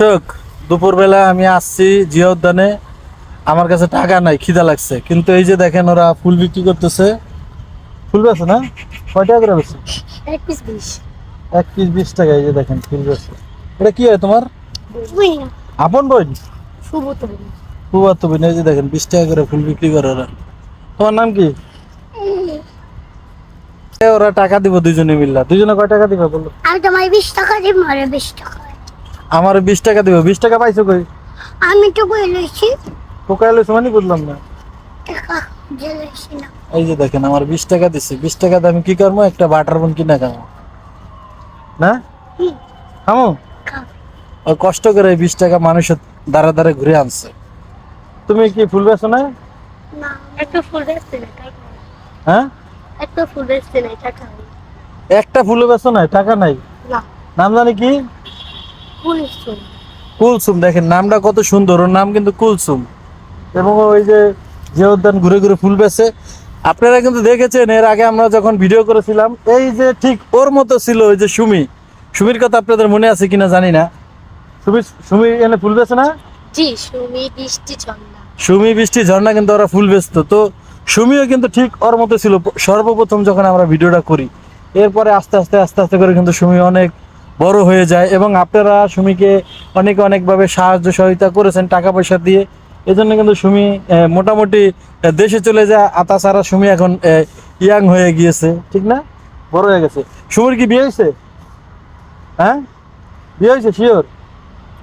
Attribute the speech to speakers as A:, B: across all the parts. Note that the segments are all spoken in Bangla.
A: দর্শক দুপুরবেলা আমি আসছি জিয়া উদ্যানে আমার কাছে টাকা নাই খিদা লাগছে। কিন্তু এই যে দেখেন ওরা ফুল বিক্রি করতেছে। ফুল বেছে না? কয় টাকা করে বেছে
B: এক পিস বিশ।
A: এক পিস বিশ টাকা এই যে দেখেন ফুল বেছে এটা কি হয় তোমার? আপন বই?
B: শুভ তো
A: ফুয়ার তো বোন এই যে দেখেন বিশ টাকা করে ফুল বিক্রি করে ওরা। তোমার নাম কি? ওরা টাকা দিব দুজনে মিল্লা। দুজনে কয় টাকা দিবে বলো?
B: আমি তোমার বিশ টাকা দিব আরে বিশ টাকা।
A: আমার বিশ টাকা দিব। বিশ টাকা পাইছো কই?
B: আমি তো বই লইছি।
A: পোকা এলো মানে বুঝলাম না।
B: লইছি
A: এই যে দেখেন আমার বিশ টাকা দিচ্ছে বিশ টাকা দিয়ে আমি কি করব? একটা বাটার বোন কিনা খাব। না। খামো। ওই কষ্ট করে বিশ টাকা মানুষের দ্বারা দ্বারা ঘুরে আনছে। তুমি কি ফুল বেছো না
B: একটা ফুল বেচতে না টাকা
A: হ্যাঁ?
B: একটা ফুল বেচতে নাই টাকা
A: একটা ফুল বেছো না টাকা নাই?
B: না।
A: নাম জানি কি? কুলসুম। দেখেন নামটা কত সুন্দর ওর নাম কিন্তু কুলসুম। এবং ওই যে যে উদ্যান ঘুরে ঘুরে ফুল বেছে আপনারা কিন্তু দেখেছেন এর আগে আমরা যখন ভিডিও করেছিলাম এই যে ঠিক ওর মতো ছিল ওই যে সুমি। সুমির কথা আপনাদের মনে আছে কিনা জানি না। সুমি সুমি এনে ফুল বেছে না?
B: জি সুমি বৃষ্টি ঝর্ণা।
A: সুমি বৃষ্টি ঝর্ণা কিন্তু ওরা ফুল বেচতো। তো সুমিও কিন্তু ঠিক ওর মতো ছিল। সর্বপ্রথম যখন আমরা ভিডিওটা করি এরপরে আস্তে আস্তে আস্তে আস্তে করে কিন্তু সুমি অনেক বড় হয়ে যায় এবং আপনারা সুমিকে অনেক অনেকভাবে সাহায্য সহযোগিতা করেছেন টাকা পয়সা দিয়ে। এজন্য কিন্তু সুমি মোটামুটি দেশে চলে যায় আর তাছাড়া সুমি এখন ইয়াং হয়ে গিয়েছে ঠিক না? বড় হয়ে গেছে। সুমির কি বিয়ে হয়েছে? হ্যাঁ? বিয়ে হয়েছে শিওর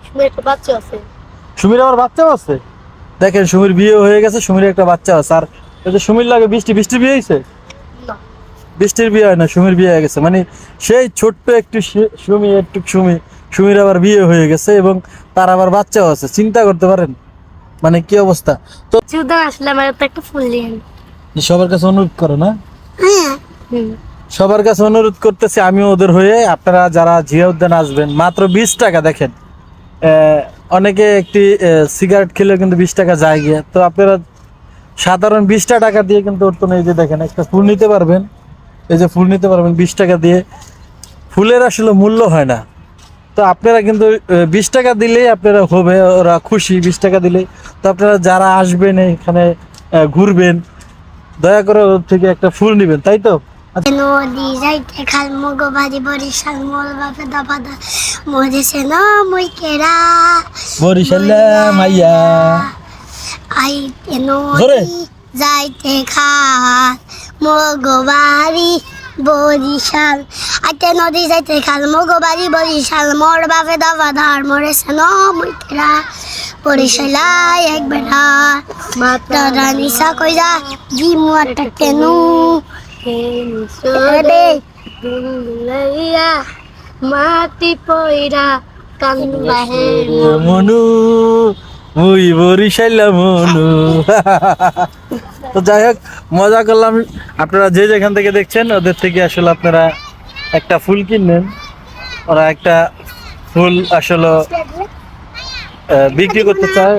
B: সুমির একটা বাচ্চা আছে।
A: সুমির আবার বাচ্চাও আছে? দেখেন সুমির বিয়ে হয়ে গেছে সুমির একটা বাচ্চা আছে। আর সুমির লাগে বৃষ্টি বৃষ্টি বিয়ে হয়েছে? বৃষ্টির বিয়ে হয় না সুমির বিয়ে হয়ে গেছে। মানে সেই ছোট্ট একটু সুমি একটু সুমি সুমির আবার বিয়ে হয়ে গেছে এবং তার আবার বাচ্চাও আছে। চিন্তা করতে পারেন? মানে কি অবস্থা? তো
B: আসলে আমার তো একটা ফুল দিয়ে
A: সবার কাছে অনুরোধ করো না।
B: হ্যাঁ।
A: সবার কাছে অনুরোধ করতেছি আমিও ওদের হয়ে আপনারা যারা জিয়া উদ্যান আসবেন মাত্র বিশ টাকা দেখেন। আহ, অনেকে একটি সিগারেট খেলেও কিন্তু বিশ টাকা যায় গিয়ে। তো আপনারা সাধারণ বিশটা টাকা দিয়ে কিন্তু ওর তো এই যে দেখেন একটা ফুল নিতে পারবেন। এই যে ফুল নিতে পারবেন বিশ টাকা দিয়ে। ফুলের আসলে মূল্য হয় না। তো আপনারা কিন্তু বিশ টাকা দিলেই আপনারা হবে ওরা খুশি বিশ টাকা দিলেই। তো আপনারা যারা আসবেন এখানে ঘুরবেন দয়া করে ওর থেকে একটা ফুল নেবেন তাই তো?
B: নদী যাইতে খাল মগো বাড়ি বরিশাল মোর বাপে দাবা মরেছে না মই কেরা?
A: বরিশাল্লা মাইয়া।
B: আইতে নদী যাইতে খাল। মগো বাড়ি বরিশাল। আইতে নদী যাইতে খাল মগো বাড়ি বরিশাল। মোর বাপে দাবা ধার মরেছে না মই কেরা বরিশালাই এক বেড়া। মাতা রানিসা কইরা জিমুয়াটা কেনু? রে দুলাইয়া মাটি পয়রা কান্দা হে
A: মনু, মুই বরিশাল্লা মনু। তো যাই হোক মজা করলাম। আপনারা যে যেখান থেকে দেখছেন ওদের থেকে আসলে আপনারা একটা ফুল কিনলেন। ওরা একটা ফুল আসলে বিক্রি করতে চায়।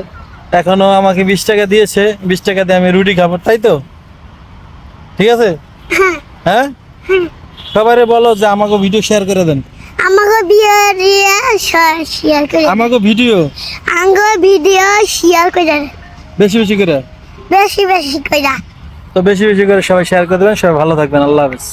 A: এখনও আমাকে বিশ টাকা দিয়েছে। বিশ টাকা দিয়ে আমি রুটি খাব তাই তো? ঠিক আছে? হ্যাঁ। সবাই বলো যে আমাকে ভিডিও শেয়ার করে দেন।
B: আমাকে দিয়ে শেয়ার করে
A: আমাকে ভিডিও
B: আঙ্গ ভিডিও শেয়ার করে
A: বেশি বেশি করে?
B: বেশি বেশি করে।
A: তো বেশি বেশি করে সবাই শেয়ার করে দেবেন। সবাই ভালো থাকবেন। আল্লাহ হাফেজ।